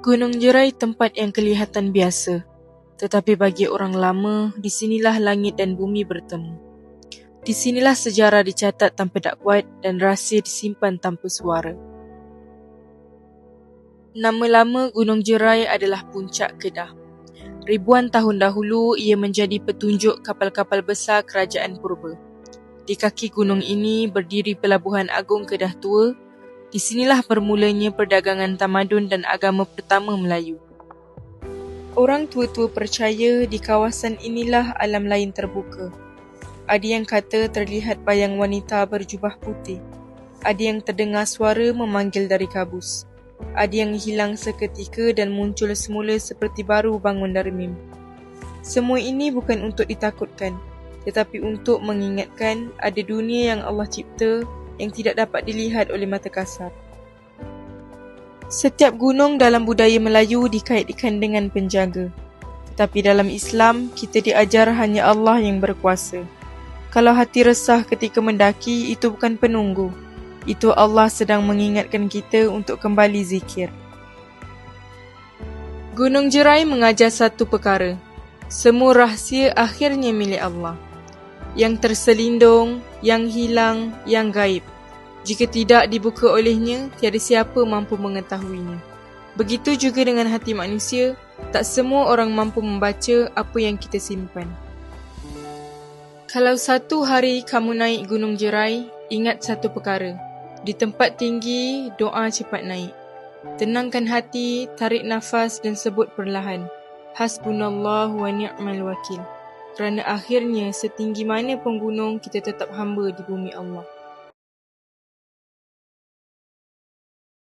Gunung Jerai tempat yang kelihatan biasa. Tetapi bagi orang lama, di sinilah langit dan bumi bertemu. Di sinilah sejarah dicatat tanpa dakwat dan rahsia disimpan tanpa suara. Nama lama Gunung Jerai adalah Puncak Kedah. Ribuan tahun dahulu, ia menjadi petunjuk kapal-kapal besar kerajaan purba. Di kaki gunung ini berdiri Pelabuhan Agung Kedah Tua. Di sinilah permulanya perdagangan tamadun dan agama pertama Melayu. Orang tua-tua percaya di kawasan inilah alam lain terbuka. Ada yang kata terlihat bayang wanita berjubah putih. Ada yang terdengar suara memanggil dari kabus. Ada yang hilang seketika dan muncul semula seperti baru bangun dari mimpi. Semua ini bukan untuk ditakutkan, tetapi untuk mengingatkan ada dunia yang Allah cipta yang tidak dapat dilihat oleh mata kasar. Setiap gunung dalam budaya Melayu dikaitkan dengan penjaga. Tetapi dalam Islam, kita diajar hanya Allah yang berkuasa. Kalau hati resah ketika mendaki, itu bukan penunggu. Itu Allah sedang mengingatkan kita untuk kembali zikir. Gunung Jerai mengajar satu perkara. Semua rahsia akhirnya milik Allah yang terselindung, yang hilang, yang gaib. Jika tidak dibuka olehnya, tiada siapa mampu mengetahuinya. Begitu juga dengan hati manusia, tak semua orang mampu membaca apa yang kita simpan. Kalau satu hari kamu naik Gunung Jerai, ingat satu perkara. Di tempat tinggi, doa cepat naik. Tenangkan hati, tarik nafas dan sebut perlahan. Hasbunallah wa ni'mal wakil kerana akhirnya setinggi mana pun gunung kita tetap hamba di bumi Allah.